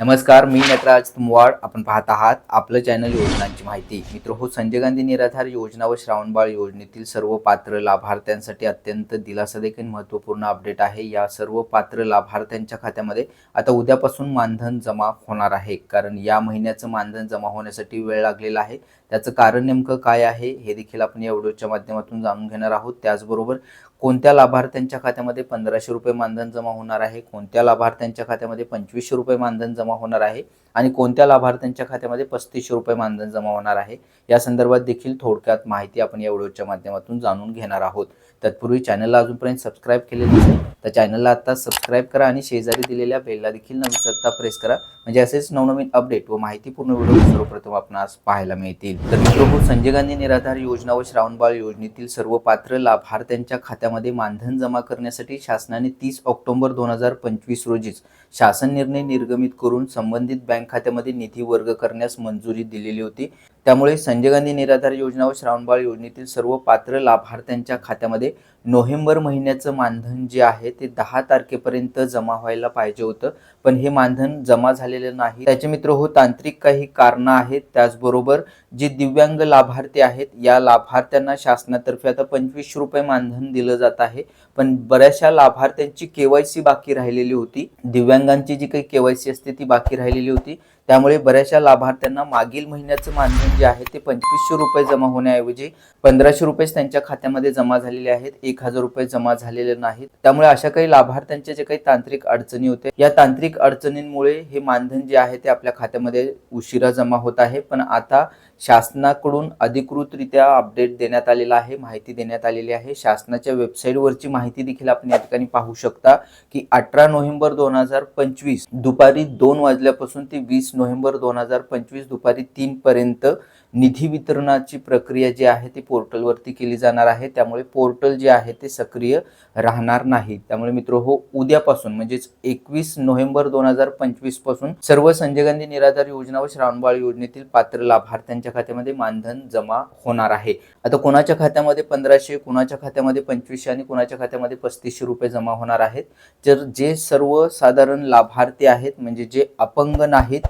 नमस्कार मी नटराज तुमवाड. आपण पाहत आहात आपलं चॅनल योजनांची माहिती. मित्र हो संजय गांधी निराधार योजना व श्रावणबाळ योजनेतील सर्व पात्र लाभार्थ्यांसाठी अत्यंत दिलासा देखील महत्त्वपूर्ण अपडेट आहे. या सर्व पात्र लाभार्थ्यांच्या खात्यामध्ये आता उद्यापासून मानधन जमा होणार आहे. कारण या महिन्याचं मानधन जमा होण्यासाठी वेळ लागलेला आहे. त्याचं कारण नेमकं काय आहे हे देखील आपण या व्हिडिओच्या माध्यमातून जाणून घेणार आहोत. त्याचबरोबर कोणत्या लाभार्थ्यांच्या खात्यामध्ये पंधराशे रुपये मानधन जमा होणार आहे? कोणत्या लाभार्थ्यांच्या खात्यामध्ये पंचवीसशे रुपये मानधन जमा होणार आहे? आणि कोणत्या लाभार्थ्यांच्या खात्यामध्ये पस्तीसशे रुपये मानधन जमा होणार आहे? या संदर्भात देखील थोडक्यात माहिती आपण या व्हिडिओच्या माध्यमातून जाणून घेणार आहोत. तत्पूर्वी चॅनलला अजूनपर्यंत सबस्क्राईब केले नसेल तर चॅनलला आता सबस्क्राईब करा आणि शेजारी दिलेल्या बेलला देखील न विसरता प्रेस करा. म्हणजे असेच नवनवीन अपडेट व माहितीपूर्ण व्हिडिओ सर्वप्रथम आपणास पाहायला मिळतील. तर मित्र संजय गांधी निराधार योजना व श्रावणबाळ योजनेतील सर्व पात्र लाभार्थ्यांच्या खात्यामध्ये मानधन जमा करण्यासाठी शासनाने तीस ऑक्टोबर दोन हजार पंचवीस रोजीच शासन निर्णय निर्गमित करून संबंधित बँक खात्यामध्ये निधी वर्ग करण्यास मंजुरी दिलेली होती. त्यामुळे संजय गांधी निराधार योजना व श्रावणबाळ योजनेतील सर्व पात्र लाभार्थ्यांच्या खात्यामध्ये नोव्हेंबर महिन्याचं मानधन जे आहे ते दहा तारखेपर्यंत जमा व्हायला पाहिजे होतं. पण हे मानधन जमा झालेलं नाही. त्याचे मित्र हो तांत्रिक काही कारणं आहेत. त्याचबरोबर जे दिव्यांग लाभार्थी आहेत या लाभार्थ्यांना शासनातर्फे आता पंचवीसशे रुपये मानधन दिलं जात आहे. पण बऱ्याचशा लाभार्थ्यांची केवायसी बाकी राहिलेली होती. दिव्यांगांची जी काही केवायसी असते ती बाकी राहिलेली होती. त्यामुळे बऱ्याचशा लाभार्थ्यांना मागील महिन्याचं मानधन जे आहे ते पंचवीसशे रुपये जमा होण्याऐवजी पंधराशे रुपयेच त्यांच्या खात्यामध्ये जमा झालेले आहेत. एक हजार रुपये जमा झालेले नाहीत. त्यामुळे अशा काही लाभार्थ्यांच्या जे काही तांत्रिक अडचणी होते या तांत्रिक अडचणींमुळे हे मानधन जे आहे ते आपल्या खात्यामध्ये उशिरा जमा होत आहे. पण आता शासनाकडून अधिकृतरित्या अपडेट देण्यात आलेला आहे माहिती देण्यात आलेली आहे. शासनाच्या वेबसाईटवरची माहिती देखील आपण या ठिकाणी पाहू शकता की अठरा नोव्हेंबर दोन हजार पंचवीस दुपारी दोन वाजल्यापासून ते वीस नोव्हेंबर दोन हजार पंचवीस दुपारी तीन पर्यंत निधी वितरणाची प्रक्रिया जी आहे ती पोर्टलवरती केली जाणार आहे. त्यामुळे पोर्टल जे आहे ते सक्रिय राहणार नाही. त्यामुळे मित्र हो उद्यापासून म्हणजेच एकवीस नोव्हेंबर दोन हजार पंचवीसपासून सर्व संजय गांधी निराधार योजना व श्रावणबाळ योजनेतील पात्र लाभार्थ्यांच्या खात्यामध्ये मानधन जमा होणार आहे. आता कोणाच्या खात्यामध्ये पंधराशे कोणाच्या खात्यामध्ये पंचवीसशे आणि कोणाच्या खात्यामध्ये पस्तीसशे रुपये जमा होणार आहेत? तर जे सर्वसाधारण लाभार्थी आहेत म्हणजे जे अपंग नाहीत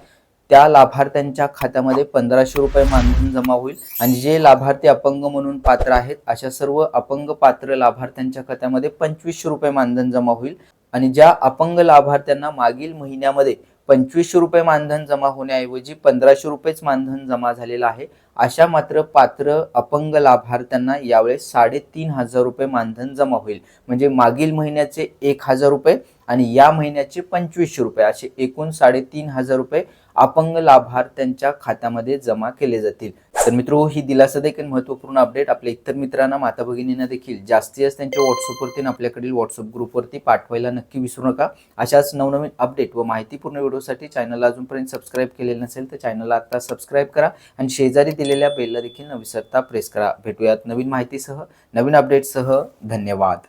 त्या लाभार्थ्यांच्या खात्यामध्ये पंधराशे रुपये मानधन जमा होईल. आणि जे लाभार्थी अपंग म्हणून पात्र आहेत अशा सर्व अपंग पात्र लाभार्थ्यांच्या खात्यामध्ये पंचवीसशे रुपये मानधन जमा होईल. आणि ज्या अपंग लाभार्थ्यांना मागील महिन्यामध्ये पंचवीसशे रुपये मानधन जमा होण्याऐवजी पंधराशे रुपयेच मानधन जमा झालेलं आहे अशा मात्र पात्र अपंग लाभार्थ्यांना यावेळेस साडेतीन हजार रुपये मानधन जमा होईल. म्हणजे मागील महिन्याचे एक हजार रुपये आणि या महिन्याचे पंचवीसशे रुपये असे एकूण साडेतीन हजार रुपये अपंग लाभार्थ्यांच्या खात्यामध्ये जमा केले जातील. तर मित्रो ही दिलासा देखील महत्त्वपूर्ण अपडेट आपल्या इतर मित्रांना माता भगिनींना देखील. जास्तीत जास्त त्यांच्या व्हॉट्सअपवरती आपल्याकडील व्हॉट्सअप ग्रुपवरती पाठवायला नक्की विसरू नका. अशाच नवनवीन अपडेट व माहितीपूर्ण व्हिडिओसाठी चॅनलला अजूनपर्यंत सबस्क्राईब केलेलं नसेल तर चॅनलला आता सबस्क्राईब करा आणि शेजारी दिलेल्या बेलला देखील न विसरता प्रेस करा. भेटूयात नवीन माहितीसह नवीन अपडेटसह धन्यवाद.